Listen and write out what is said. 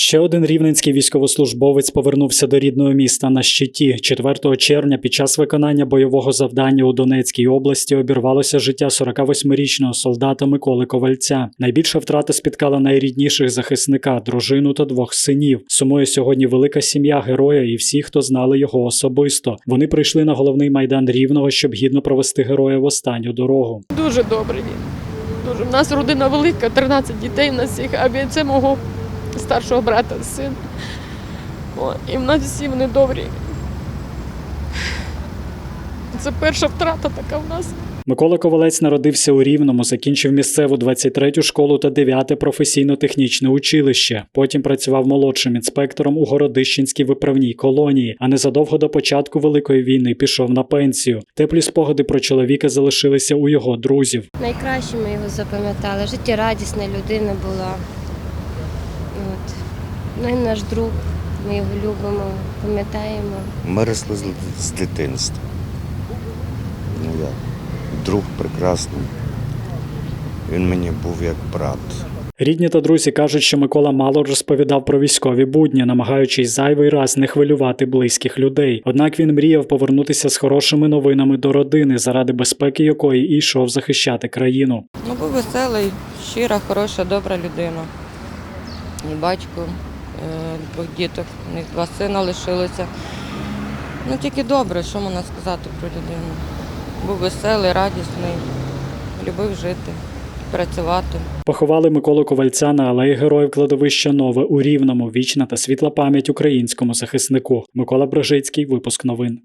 Ще один рівненський військовослужбовець повернувся до рідного міста на щиті. 4 червня під час виконання бойового завдання у Донецькій області обірвалося життя 48-річного солдата Миколи Ковальця. Найбільша втрата спіткала найрідніших захисника, дружину та двох синів. Сумує сьогодні велика сім'я героя і всі, хто знали його особисто. Вони прийшли на головний майдан рівного, щоб гідно провести героя в останню дорогу. Дуже добрий. Дуже. У нас родина велика, 13 дітей у нас всіх, а це мого старшого брата син. О, і в нас всі вони добрі. Це перша втрата така в нас. Микола Ковалець народився у Рівному, закінчив місцеву 23-ю школу та 9-те професійно-технічне училище. Потім працював молодшим інспектором у Городищенській виправній колонії, а незадовго до початку Великої війни пішов на пенсію. Теплі спогади про чоловіка залишилися у його друзів. Найкраще ми його запам'ятали. Життєрадісна людина була. Ну і наш друг, ми його любимо, пам'ятаємо. Ми росли з, з дитинства. Ну як, друг прекрасний. Він мені був як брат. Рідні та друзі кажуть, що Микола мало розповідав про військові будні, намагаючись зайвий раз не хвилювати близьких людей. Однак він мріяв повернутися з хорошими новинами до родини, заради безпеки якої і йшов захищати країну. Ну, був веселий, щира, хороша, добра людина. І батько, двох діток, у них два сина лишилися. Ну тільки добре, що можна сказати про людину. Був веселий, радісний, любив жити, працювати. Поховали Миколу Ковальця на алеї Героїв кладовища Нове у Рівному. Вічна та світла пам'ять українському захиснику. Микола Брожицький, випуск новин.